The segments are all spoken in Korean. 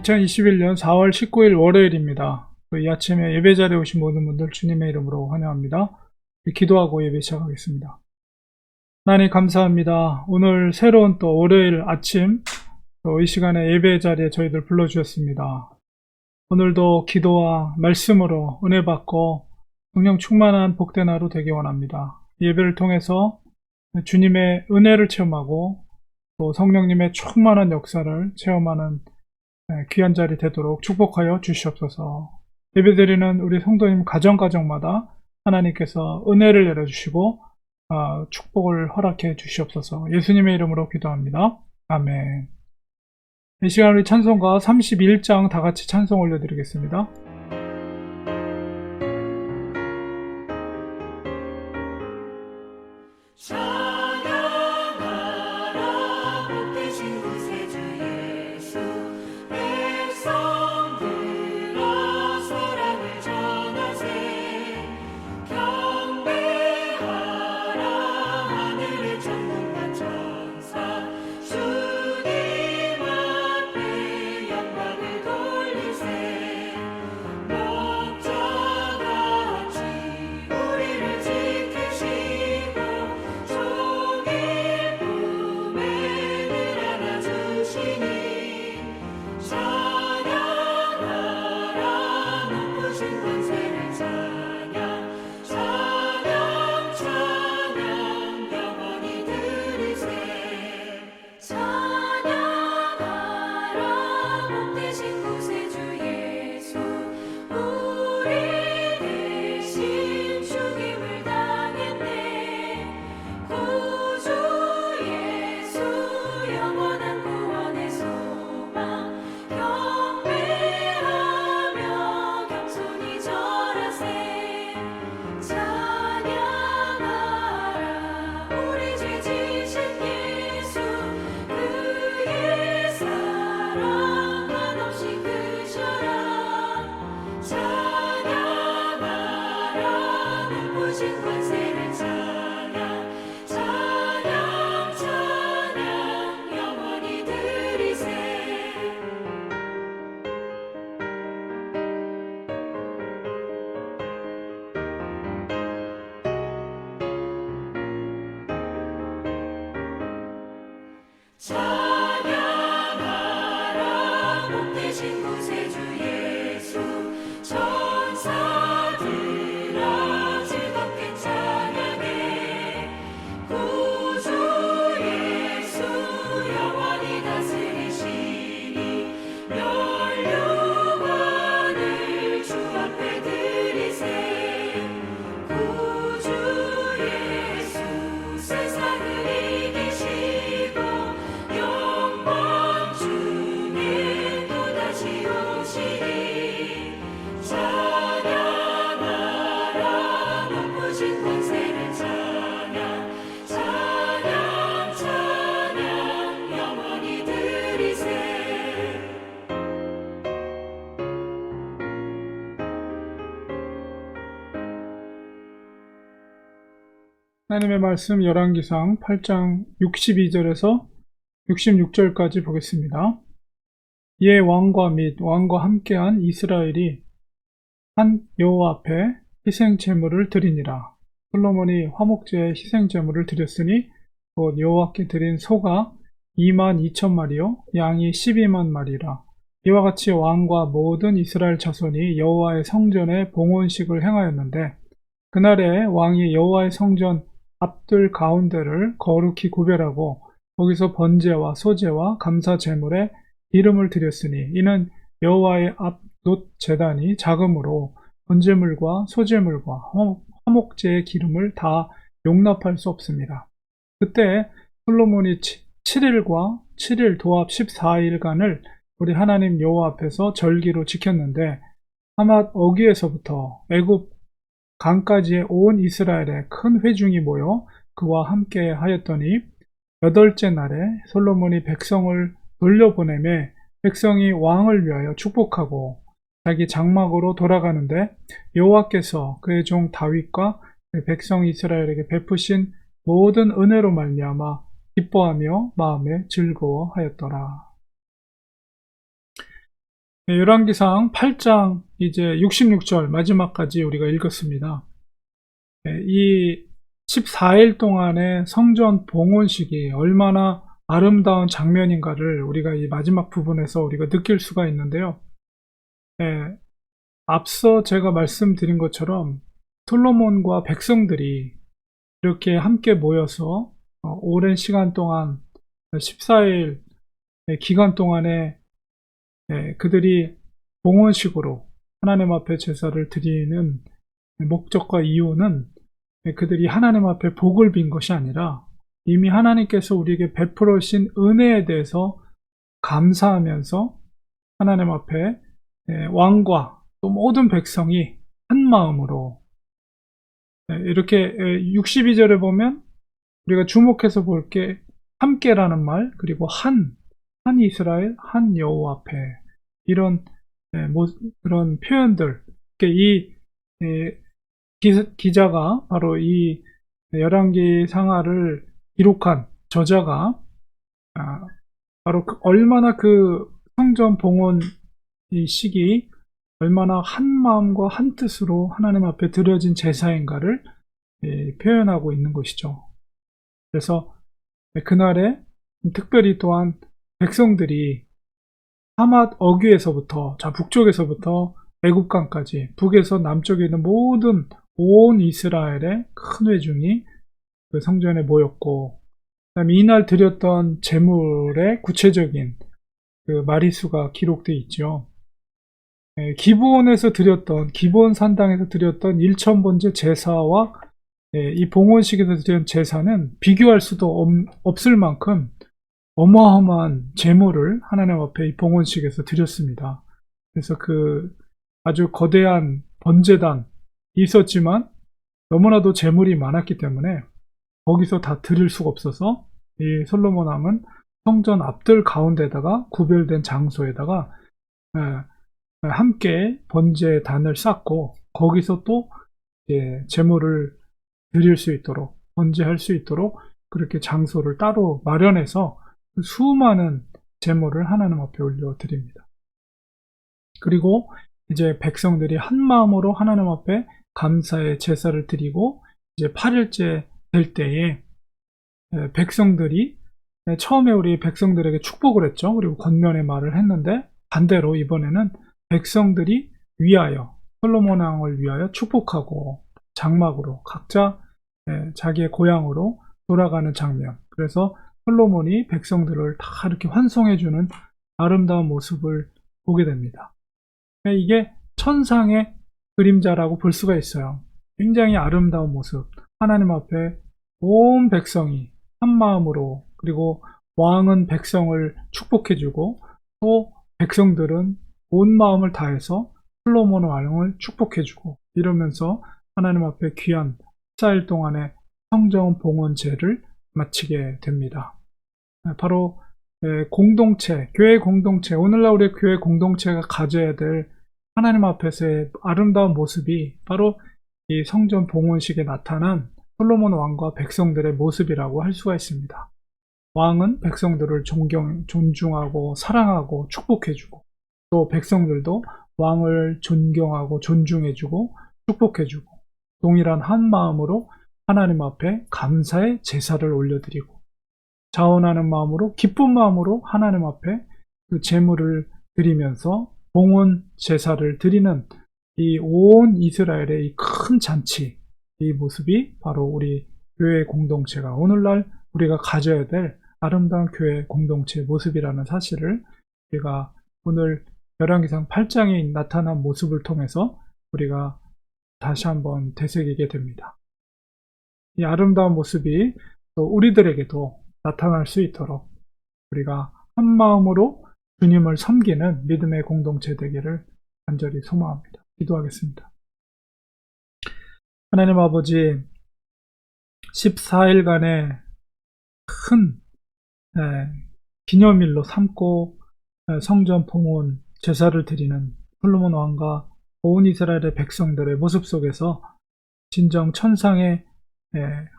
2021년 4월 19일 월요일입니다. 그이 아침에 예배 자리에 오신 모든 분들 주님의 이름으로 환영합니다. 기도하고 예배 시작하겠습니다. 하나님 감사합니다. 오늘 새로운 또 월요일 아침 또 이 시간에 예배 자리에 저희들 불러주셨습니다. 오늘도 기도와 말씀으로 은혜 받고 성령 충만한 복된 하루 되기 원합니다. 예배를 통해서 주님의 은혜를 체험하고 또 성령님의 충만한 역사를 체험하는 네, 귀한 자리 되도록 축복하여 주시옵소서. 예배드리는 우리 성도님 가정가정마다 하나님께서 은혜를 내려주시고 어, 축복을 허락해 주시옵소서. 예수님의 이름으로 기도합니다. 아멘. 이 시간 우리 찬송가 31장 다 같이 찬송 올려드리겠습니다. 복되신 하나님의 말씀 열왕기상 8장 62절에서 66절까지 보겠습니다. 이에 왕과 및 왕과 함께한 이스라엘이 한 여호와 앞에 희생 제물을 드리니라. 솔로몬이 화목제에 희생 제물을 드렸으니 곧 여호와께 드린 소가 2만 2천 마리요 양이 12만 마리라. 이와 같이 왕과 모든 이스라엘 자손이 여호와의 성전에 봉헌식을 행하였는데 그날에 왕이 여호와의 성전 앞들 가운데를 거룩히 구별하고 거기서 번제와 소제와 감사 제물에 기름을 드렸으니 이는 여호와의 앞놋 제단이 작으므로 번제물과 소제물과 화목- 화목제의 기름을 다 용납할 수 없습니다. 그때 솔로몬이 7일과 7일 도합 14일간을 우리 하나님 여호와 앞에서 절기로 지켰는데 하맛 어귀에서부터 애굽 강까지의 온 이스라엘의 큰 회중이 모여 그와 함께 하였더니 여덟째 날에 솔로몬이 백성을 돌려보내매 백성이 왕을 위하여 축복하고 자기 장막으로 돌아가는데 여호와께서 그의 종 다윗과 그 백성 이스라엘에게 베푸신 모든 은혜로 말미암아 기뻐하며 마음에 즐거워하였더라. 네, 열왕기상 8장 이제 66절 마지막까지 우리가 읽었습니다. 네, 이 14일 동안의 성전 봉헌식이 얼마나 아름다운 장면인가를 우리가 이 마지막 부분에서 우리가 느낄 수가 있는데요. 네, 앞서 제가 말씀드린 것처럼 솔로몬과 백성들이 이렇게 함께 모여서 어, 오랜 시간 동안 14일 기간 동안에 예, 그들이 봉헌식으로 하나님 앞에 제사를 드리는 목적과 이유는 예, 그들이 하나님 앞에 복을 빈 것이 아니라 이미 하나님께서 우리에게 베풀어 주신 은혜에 대해서 감사하면서 하나님 앞에 예, 왕과 또 모든 백성이 한 마음으로 예, 이렇게 62절에 보면 우리가 주목해서 볼 게 함께라는 말 그리고 한, 한 이스라엘, 한 여호와 앞에 이런 예, 뭐, 그런 표현들 이 예, 기, 자가 바로 이 열왕기 상하를 기록한 저자가 아, 바로 그 얼마나 그 성전 봉헌 이 시기 얼마나 한 마음과 한 뜻으로 하나님 앞에 드려진 제사인가를 예, 표현하고 있는 것이죠. 그래서 그날에 특별히 또한 백성들이 하맛 어귀에서부터 자 북쪽에서부터 애국강까지 북에서 남쪽에 있는 모든 온 이스라엘의 큰 회중이 그 성전에 모였고 그다음에 이날 드렸던 제물의 구체적인 그 마리수가 기록되어 있죠. 예, 기본에서 드렸던 기본 산당에서 드렸던 1천 번째 제사와 예, 이 봉헌식에서 드린 제사는 비교할 수도 없, 없을 만큼 어마어마한 제물을 하나님 앞에 이 봉헌식에서 드렸습니다. 그래서 그 아주 거대한 번제단이 있었지만 너무나도 제물이 많았기 때문에 거기서 다 드릴 수가 없어서 이 솔로몬 왕은 성전 앞들 가운데다가 구별된 장소에다가 예, 함께 번제단을 쌓고 거기서 또 제물을 드릴 수 있도록 번제할 수 있도록 그렇게 장소를 따로 마련해서 수많은 제물을 하나님 앞에 올려 드립니다. 그리고 이제 백성들이 한 마음으로 하나님 앞에 감사의 제사를 드리고 이제 8일째 될 때에 백성들이 처음에 우리 백성들에게 축복을 했죠. 그리고 권면의 말을 했는데 반대로 이번에는 백성들이 위하여 솔로몬 왕을 위하여 축복하고 장막으로 각자 자기의 고향으로 돌아가는 장면. 그래서 솔로몬이 백성들을 다 이렇게 환송해주는 아름다운 모습을 보게 됩니다. 이게 천상의 그림자라고 볼 수가 있어요. 굉장히 아름다운 모습. 하나님 앞에 온 백성이 한 마음으로 그리고 왕은 백성을 축복해주고 또 백성들은 온 마음을 다해서 솔로몬 왕을 축복해주고 이러면서 하나님 앞에 귀한 14일 동안의 성정 봉헌제를 마치게 됩니다. 바로 공동체, 교회 공동체, 오늘날 우리 교회 공동체가 가져야 될 하나님 앞에서의 아름다운 모습이 바로 이 성전 봉헌식에 나타난 솔로몬 왕과 백성들의 모습이라고 할 수가 있습니다. 왕은 백성들을 존경, 존중하고 사랑하고 축복해주고 또 백성들도 왕을 존경하고 존중해주고 축복해주고 동일한 한 마음으로 하나님 앞에 감사의 제사를 올려드리고 자원하는 마음으로 기쁜 마음으로 하나님 앞에 그 제물을 드리면서 봉헌 제사를 드리는 이 온 이스라엘의 이 큰 잔치 이 모습이 바로 우리 교회 공동체가 오늘날 우리가 가져야 될 아름다운 교회 공동체 모습이라는 사실을 우리가 오늘 열왕기상 8장에 나타난 모습을 통해서 우리가 다시 한번 되새기게 됩니다. 이 아름다운 모습이 또 우리들에게도 나타날 수 있도록 우리가 한 마음으로 주님을 섬기는 믿음의 공동체 되기를 간절히 소망합니다. 기도하겠습니다. 하나님 아버지, 14일간의 큰 기념일로 삼고 성전 봉헌 제사를 드리는 솔로몬 왕과 온 이스라엘의 백성들의 모습 속에서 진정 천상의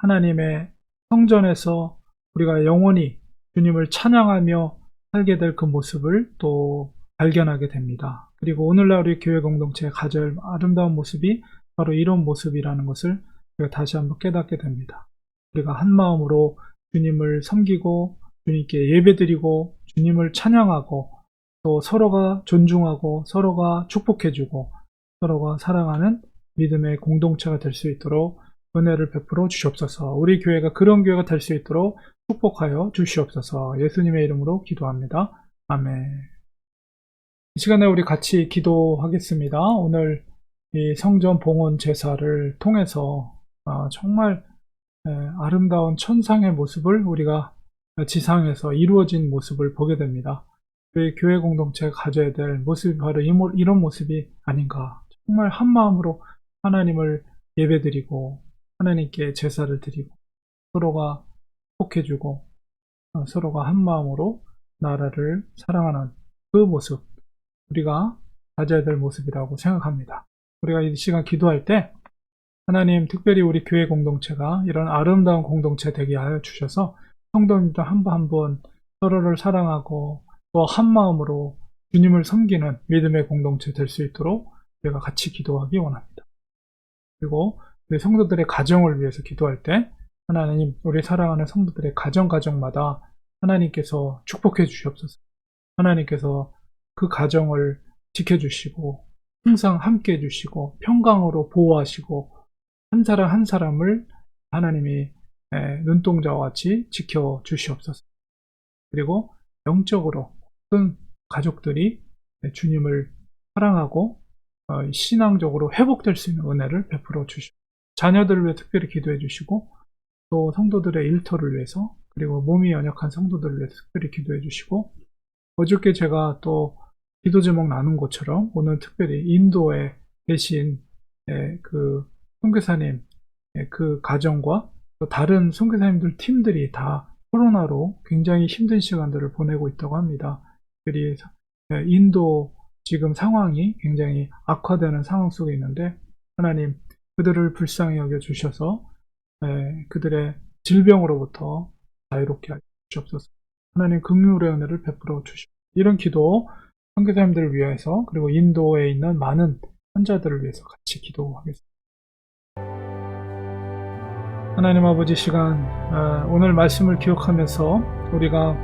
하나님의 성전에서 우리가 영원히 주님을 찬양하며 살게 될 그 모습을 또 발견하게 됩니다. 그리고 오늘날 우리 교회 공동체에 가질 아름다운 모습이 바로 이런 모습이라는 것을 우리가 다시 한번 깨닫게 됩니다. 우리가 한 마음으로 주님을 섬기고 주님께 예배드리고 주님을 찬양하고 또 서로가 존중하고 서로가 축복해주고 서로가 사랑하는 믿음의 공동체가 될 수 있도록 은혜를 베풀어 주시옵소서. 우리 교회가 그런 교회가 될 수 있도록 축복하여 주시옵소서. 예수님의 이름으로 기도합니다. 아멘. 이 시간에 우리 같이 기도하겠습니다. 오늘 이 성전 봉헌 제사를 통해서 아, 정말 에, 아름다운 천상의 모습을 우리가 지상에서 이루어진 모습을 보게 됩니다. 우리 교회 공동체가 가져야 될 모습이 바로 이런 모습이 아닌가. 정말 한 마음으로 하나님을 예배드리고 하나님께 제사를 드리고 서로가 축복해주고 어, 서로가 한 마음으로 나라를 사랑하는 그 모습 우리가 가져야 될 모습이라고 생각합니다. 우리가 이 시간 기도할 때 하나님 특별히 우리 교회 공동체가 이런 아름다운 공동체 되게 하여 주셔서 성도님들 한분한분 서로를 사랑하고 또 한 마음으로 주님을 섬기는 믿음의 공동체 될 수 있도록 우리가 같이 기도하기 원합니다. 그리고 우리 성도들의 가정을 위해서 기도할 때 하나님 우리 사랑하는 성도들의 가정 가정마다 하나님께서 축복해 주시옵소서. 하나님께서 그 가정을 지켜주시고 항상 함께 해주시고 평강으로 보호하시고 한 사람 한 사람을 하나님이 에, 눈동자와 같이 지켜주시옵소서. 그리고 영적으로 모든 가족들이 에, 주님을 사랑하고 어, 신앙적으로 회복될 수 있는 은혜를 베풀어 주시고 자녀들을 위해 특별히 기도해 주시고 또 성도들의 일터를 위해서 그리고 몸이 연약한 성도들을 위해서 특별히 기도해 주시고 어저께 제가 또 기도 제목 나눈 것처럼 오늘 특별히 인도에 계신 예, 그 선교사님 예, 그 가정과 또 다른 선교사님들 팀들이 다 코로나로 굉장히 힘든 시간들을 보내고 있다고 합니다. 특별히 예, 인도 지금 상황이 굉장히 악화되는 상황 속에 있는데 하나님 그들을 불쌍히 여겨 주셔서 예, 그들의 질병으로부터 자유롭게 주옵소서. 하나님 긍휼의 은혜를 베풀어 주시옵소서. 이런 기도 선교사님들을 위해서 그리고 인도에 있는 많은 환자들을 위해서 같이 기도하겠습니다. 하나님 아버지 시간 어, 오늘 말씀을 기억하면서 우리가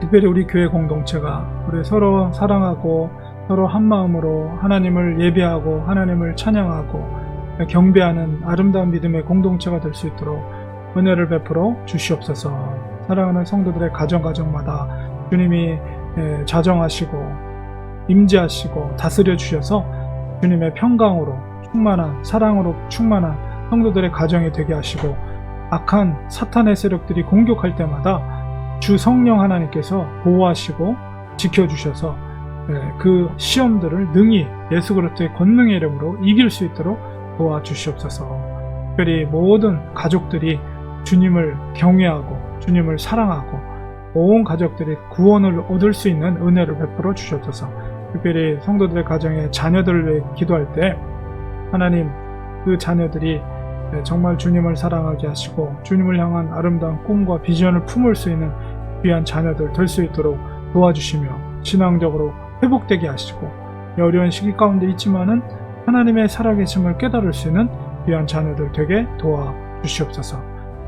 특별히 우리 교회 공동체가 우리 서로 사랑하고 서로 한 마음으로 하나님을 예배하고 하나님을 찬양하고 경배하는 아름다운 믿음의 공동체가 될 수 있도록 은혜를 베풀어 주시옵소서. 사랑하는 성도들의 가정 가정마다 주님이 예, 자정하시고 임재하시고 다스려 주셔서 주님의 평강으로 충만한 사랑으로 충만한 성도들의 가정이 되게 하시고 악한 사탄의 세력들이 공격할 때마다 주 성령 하나님께서 보호하시고 지켜주셔서 예, 그 시험들을 능히 예수 그리스도의 권능의 이름으로 이길 수 있도록 도와주시옵소서. 특별히 모든 가족들이 주님을 경외하고 주님을 사랑하고 온 가족들이 구원을 얻을 수 있는 은혜를 베풀어 주시옵소서. 특별히 성도들의 가정에 자녀들을 위해 기도할 때 하나님 그 자녀들이 정말 주님을 사랑하게 하시고 주님을 향한 아름다운 꿈과 비전을 품을 수 있는 귀한 자녀들 될 수 있도록 도와주시며 신앙적으로 회복되게 하시고 이 어려운 시기 가운데 있지만은 하나님의 살아계심을 깨달을 수 있는 귀한 자녀들 되게 도와주시옵소서.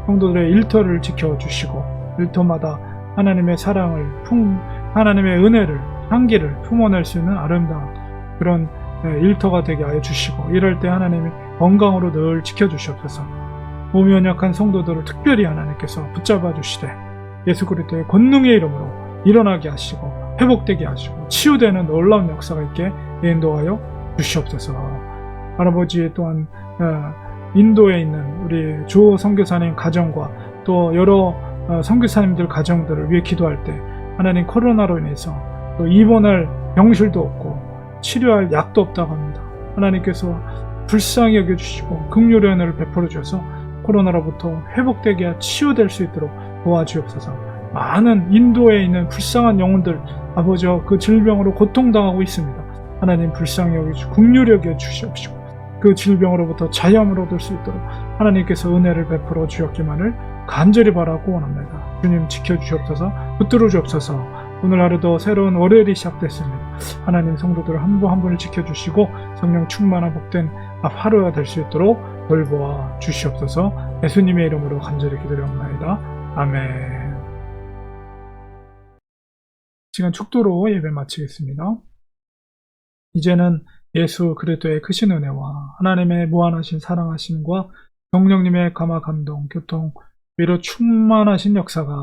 성도들의 일터를 지켜주시고 일터마다 하나님의 사랑을 품 하나님의 은혜를 향기를 품어낼 수 있는 아름다운 그런 예, 일터가 되게 하여 주시고 이럴 때 하나님이 건강으로 늘 지켜주시옵소서 몸이 연약한 성도들을 특별히 하나님께서 붙잡아 주시되 예수 그리스도의 권능의 이름으로 일어나게 하시고 회복되게 하시고 치유되는 놀라운 역사가 있게 인도하여 주시옵소서 할아버지 또한 어, 인도에 있는 우리 조 선교사님 가정과 또 여러 어, 선교사님들 가정들을 위해 기도할 때 하나님 코로나로 인해서 또 입원할 병실도 없고 치료할 약도 없다고 합니다. 하나님께서 불쌍히 여겨주시고 극률의 은혜를 베풀어 주셔서 코로나로부터 회복되게 하여 치유될 수 있도록 도와주옵소서. 많은 인도에 있는 불쌍한 영혼들 아버지와 그 질병으로 고통당하고 있습니다. 하나님 불쌍히 여겨주시고 극률히 여겨 주시옵시고 그 질병으로부터 자유함을 얻을 수 있도록 하나님께서 은혜를 베풀어 주셨기만을 간절히 바라고 원합니다. 주님 지켜주시옵소서 붙들어 주옵소서 오늘 하루도 새로운 월요일이 시작됐습니다. 하나님 성도들 한분 한 분을 지켜주시고 성령 충만한 복된 앞 하루가 될 수 있도록 돌보아 주시옵소서 예수님의 이름으로 간절히 기도드립니다. 아멘 시간 축도로 예배 마치겠습니다. 이제는 예수 그리스도의 크신 은혜와 하나님의 무한하신 사랑하심과 성령님의 감화 감동, 교통, 위로 충만하신 역사가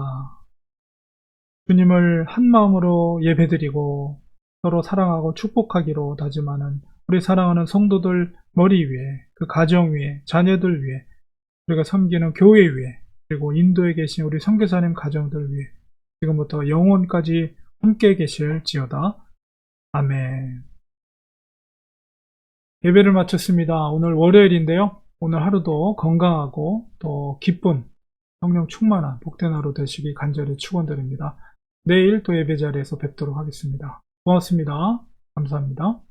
주님을 한 마음으로 예배드리고 서로 사랑하고 축복하기로 다짐하는 우리 사랑하는 성도들 머리 위에 그 가정 위에 자녀들 위에 우리가 섬기는 교회 위에 그리고 인도에 계신 우리 선교사님 가정들 위에 지금부터 영원까지 함께 계실지어다. 아멘. 예배를 마쳤습니다. 오늘 월요일인데요. 오늘 하루도 건강하고 또 기쁜 성령 충만한 복된 하루 되시기 간절히 축원드립니다. 내일 또 예배 자리에서 뵙도록 하겠습니다. 고맙습니다. 감사합니다.